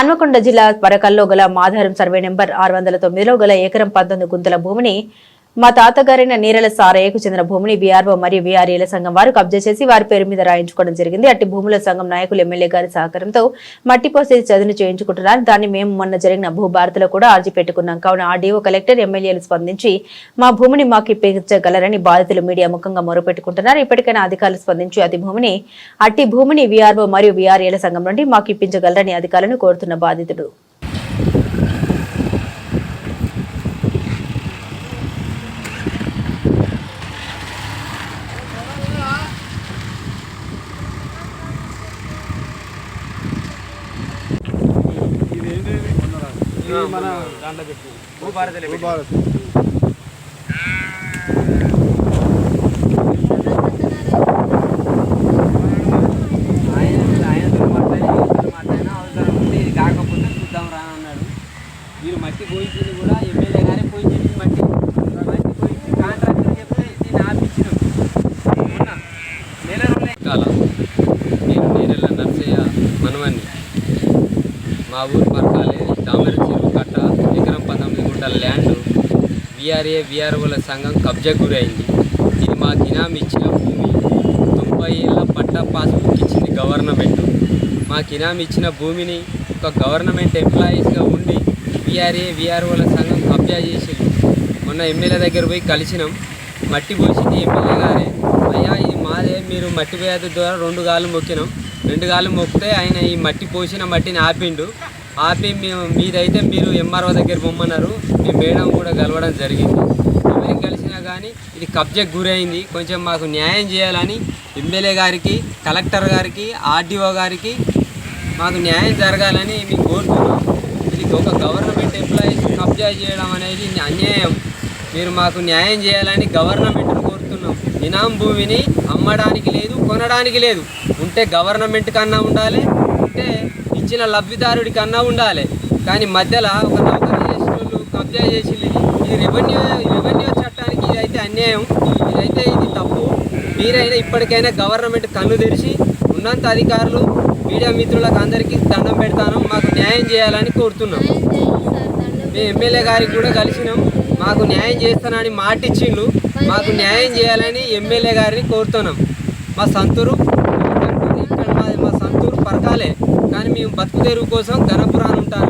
హన్మకొండ జిల్లా పరకల్లో గల Madharam survey number ఆరు వందల తొమ్మిదిలో గల ఎకరం పంతొమ్మిది గుంతల భూమిని మా తాతగారైన నీరల సారయ్యకు చెందిన భూమిని బీఆర్ఓ మరియు బీఆర్ఏల సంఘం వారు కబ్జా చేసి వారి పేరు మీద రాయించుకోవడం జరిగింది. అట్టి భూముల సంఘం నాయకులు ఎమ్మెల్యే గారి సహకారంతో మట్టి చదును చేయించుకుంటున్నారు. దాన్ని మేము మొన్న జరిగిన భూభారతిలో కూడా ఆర్జీ పెట్టుకున్నాం. కావున ఆర్డీఓ కలెక్టర్ ఎమ్మెల్యేలు స్పందించి మా భూమిని మాకు ఇప్పించగలరని బాధితులు మీడియా ముఖంగా మొరపెట్టుకుంటున్నారు. ఇప్పటికైనా అధికారులు స్పందించి అతి భూమిని అట్టి భూమిని వీఆర్ఓ మరియు వీఆర్ఏల సంఘం నుండి మాకు ఇప్పించగలరని అధికారులను కోరుతున్న బాధితుడు. ఇది మన దాంట్లో పెట్టు. భూభారత్. మట్టి పోయించింది కూడా ఎమ్మెల్యే గారే పోయించింది మట్టి. మట్టి పోయించి కాంట్రాక్టర్ చెప్తే దీన్ని ఆపించినాం మొన్న నెల రోజులే కాల. నేను నేరెళ్ళ నర్సయ్య మనవన్ని మా ఊరు పరకాలే తామర చెరువు కట్ట ఎకరం ఎకరాల ల్యాండ్ విఆర్ఏ విఆర్ఓల సంఘం కబ్జా గురైంది. ఇది మా గినాం ఇచ్చిన భూమి తొంభై ఏళ్ళ పట్టా పాస్బుక్ ఇచ్చింది గవర్నమెంట్. మా గినాం ఇచ్చిన భూమిని ఒక గవర్నమెంట్ ఎంప్లాయీస్గా ఉండి విఆర్ఏ విఆర్ఓల సంఘం కబ్జా చేసింది. మొన్న ఎమ్మెల్యే దగ్గర పోయి కలిసినాం. మట్టి పోసింది ఎమ్మెల్యే గారే. అయ్యా ఇది మాదే మీరు మట్టి పోయేది ద్వారా రెండు గాలు మొక్కినాం. రెండు గాలు మొక్కితే ఆయన ఈ మట్టి పోసిన మట్టిని ఆపిండు. ఆపి మేము మీదైతే మీరు ఎంఆర్ఓ దగ్గర పొమ్మన్నారు. మీ మేడం కూడా కలవడం జరిగింది. మేము కలిసినా కానీ ఇది కబ్జాకు గురైంది. కొంచెం మాకు న్యాయం చేయాలని ఎమ్మెల్యే గారికి కలెక్టర్ గారికి ఆర్డీఓ గారికి మాకు న్యాయం జరగాలని మేము కోరుతున్నాం. ఇది ఒక గవర్నమెంట్ ఎంప్లాయీస్ కబ్జా చేయడం అనేది అన్యాయం. మీరు మాకు న్యాయం చేయాలని గవర్నమెంట్ను కోరుతున్నాం. ఇనాం భూమిని అమ్మడానికి లేదు కొనడానికి లేదు. ఉంటే గవర్నమెంట్ కన్నా ఉండాలి ఉంటే ఇచ్చిన లబ్ధిదారుడి కన్నా ఉండాలి. కానీ మధ్యలో ఒక నౌకరీ చేసిన వాళ్ళు కబ్జా చేసి ఇది రెవెన్యూ రెవెన్యూ చట్టానికి ఇదైతే అన్యాయం. ఇదైతే ఇది తప్పు. మీరైనా ఇప్పటికైనా గవర్నమెంట్ కన్ను తెరిచి ఉన్నంత అధికారులు మీడియా మిత్రులకు అందరికీ దండం పెడతాను. మాకు న్యాయం చేయాలని కోరుతున్నాం. మేము ఎమ్మెల్యే గారికి కూడా కలిసినాం. మాకు న్యాయం చేస్తానని మాటిచ్చిండు మాకు న్యాయం చేయాలని ఎమ్మెల్యే గారిని కోరుతున్నాం. మా సంతూరు ఇక్కడ మాది మా సంతూరు పరకాలే. కానీ మేము బతుకు తెరువు కోసం ఘనపురాన్ని ఉంటాను.